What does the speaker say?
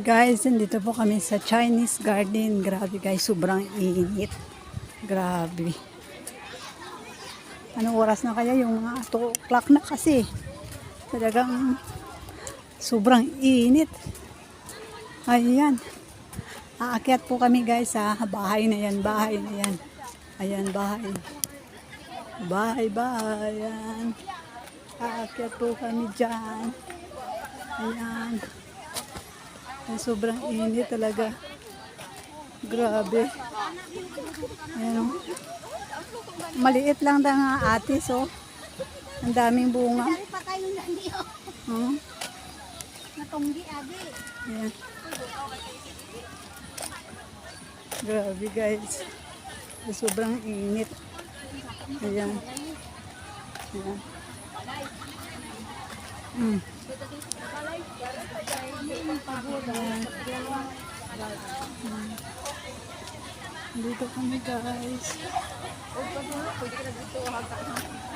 Guys, nandito po kami sa Chinese Garden. Grabe guys, sobrang init. Grabe. Anong oras na kaya? Yung mga 2 o'clock na kasi. Talagang sobrang init. Ayan. Aakyat po kami guys sa bahay na yan. Bahay na yan. Ayan, bahay. Bahay. Ayan. Aakyat po kami dyan. Ayan. Ay, sobrang init talaga. Grabe. Ayan. oh. Maliit lang na nga atis, oh. Ang daming bunga. Dari pa kayo na niyo. Natunggi abi. Ayan. Grabe, guys. Sobrang init. Ayan. Ayan. Mm. Dito kami guys.